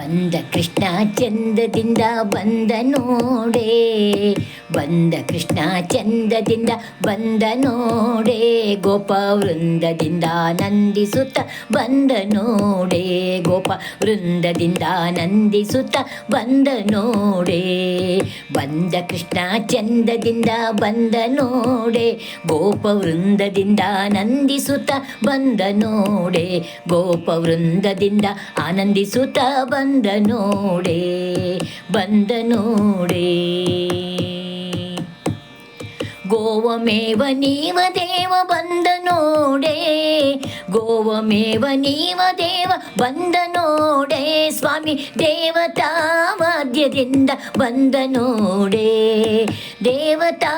ಬಂದ ಕೃಷ್ಣ ಚಂದದಿಂದ ಬಂದ ನೋಡೆ. ಬಂದ ಕೃಷ್ಣ ಚಂದದಿಂದ ಬಂದ ನೋಡೆ. ಗೋಪ ವೃಂದದಿಂದ ನಂದಿಸುತ್ತ ಬಂದ ನೋಡೆ. ಗೋಪ ವೃಂದದಿಂದ ನಂದಿಸುತ್ತ ಬಂದ ನೋಡೆ. ಬಂದ ಕೃಷ್ಣ ಚಂದದಿಂದ ಬಂದ ನೋಡೆ. ಗೋಪ ವೃಂದದಿಂದ ನಂದಿಸುತ್ತ ಬಂದ ನೋಡೆ. ಗೋಪ ವೃಂದದಿಂದ ಆನಂದಿಸುತ್ತ ಬಂದ ನೋಡೆ, ಬಂದ ನೋಡೆ. ಗೋವಮೇವ ನೀವ ದೇವ ಬಂದ ನೋಡೆ ಗೋವಮೇವ ನೀವ ದೇವ ಬಂದ ನೋಡೆ. ಸ್ವಾಮಿ ದೇವತಾ ವಾದ್ಯದಿಂದ ಬಂದ ನೋಡೆ ದೇವತಾ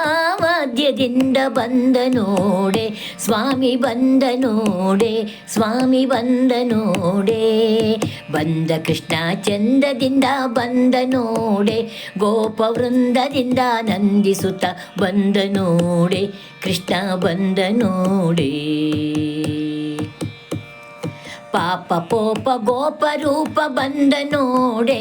ವಾದ್ಯದಿಂದ ಬಂದ ನೋಡೆ, ಸ್ವಾಮಿ ಬಂದ ನೋಡೆ, ಸ್ವಾಮಿ ಬಂದ ನೋಡೆ. ಬಂದ ಕೃಷ್ಣ ಚಂದದಿಂದ ಬಂದ ನೋಡೆ, ಗೋಪ ವೃಂದದಿಂದ ನಂದಿಸುತ್ತ ಬಂದ ನೋಡೆ, ಕೃಷ್ಣ ಬಂದ ನೋಡೆ. ಪಾಪ ಪೋಪ ಗೋಪ ರೂಪ ಬಂದ ನೋಡೆ.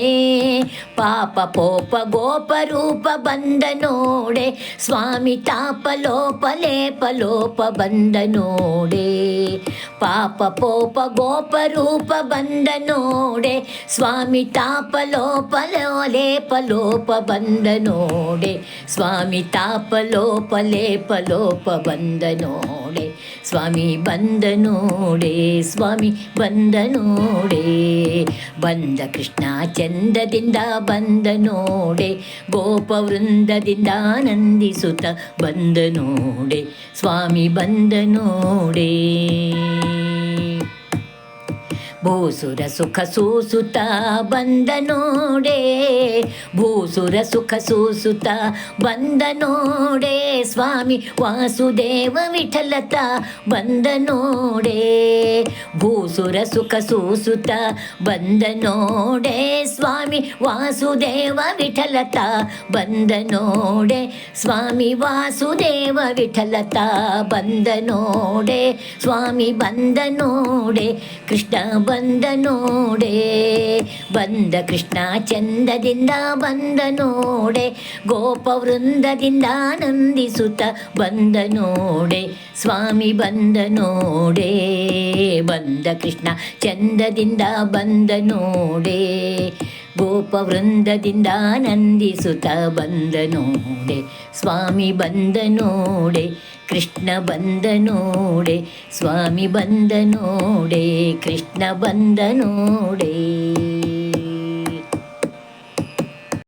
ಪಾಪ ಪೋಪ ಗೋಪ ರೂಪ ಬಂದ ನೋಡೆ. ಸ್ವಾಮಿ ತಾಪ ಲೋಪ ಲೇಪ ಲೋಪ ಬಂದ ನೋಡೆ. ಪಾಪ ಪೋಪ ಗೋಪ ರೂಪ ಬಂದ ನೋಡೆ. ಸ್ವಾಮಿ ತಾಪ ಲೋಪ ಲೇಪ ಲೋಪ ಬಂದ ನೋಡೆ. ಸ್ವಾಮಿ ತಾಪ ಲೋಪ ಲೇಪ ಲೋಪ ಬಂದ ನೋಡೆ. ಸ್ವಾಮಿ ಬಂದ ನೋಡೆ, ಸ್ವಾಮಿ ಬಂದ ನೋಡೆ. ಬಂದ ಕೃಷ್ಣ ಚಂದದಿಂದ ಬಂದ ನೋಡೆ. ಗೋಪ ವೃಂದದಿಂದ ಆನಂದಿಸುತ್ತ ಬಂದ ನೋಡೆ. ಸ್ವಾಮಿ ಬಂದ ನೋಡೆ. ಭೂಸುರ ಸುಖ ಸೂಸುತ್ತ ಬಂದ ನೋಡೆ ಭೂಸುರ ಸುಖ ಸೂಸುತ್ತ ಬಂದ ನೋಡೆ ಸ್ವಾಮಿ ವಾಸುದೇವ ವಿಠಲತ ಬಂದ ನೋಡೆ ಭೂಸುರ ಸುಖ ಸೂಸುತ. ಬಂದ ನೋಡೆ ಸ್ವಾಮಿ ವಾಸುದೇವ ವಿಠಲತ. ಬಂದ ನೋಡೆ ಸ್ವಾಮಿ ವಾಸುದೇವ ವಿಠಲತ. ಬಂದ ನೋಡೆ ಸ್ವಾಮಿ ಬಂದ ನೋಡೆ ಕೃಷ್ಣ ಬಂದ ನೋಡೆ. ಬಂದ ಕೃಷ್ಣ ಚಂದದಿಂದ ಬಂದ ನೋಡೆ. ಗೋಪ ಆನಂದಿಸುತ್ತ ಬಂದ ನೋಡೆ. ಸ್ವಾಮಿ ಬಂದ ನೋಡೆ. ಬಂದ ಕೃಷ್ಣ ಚಂದದಿಂದ ಬಂದ ನೋಡೆ ಗೋಪ ವೃಂದದಿಂದ ಆನಂದಿಸುತ್ತ ಬಂದ ನೋಡೆ, ಸ್ವಾಮಿ ಬಂದ ನೋಡೆ, ಕೃಷ್ಣ ಬಂದ ನೋಡೆ, ಸ್ವಾಮಿ ಬಂದ ನೋಡೆ, ಕೃಷ್ಣ ಬಂದ ನೋಡೆ.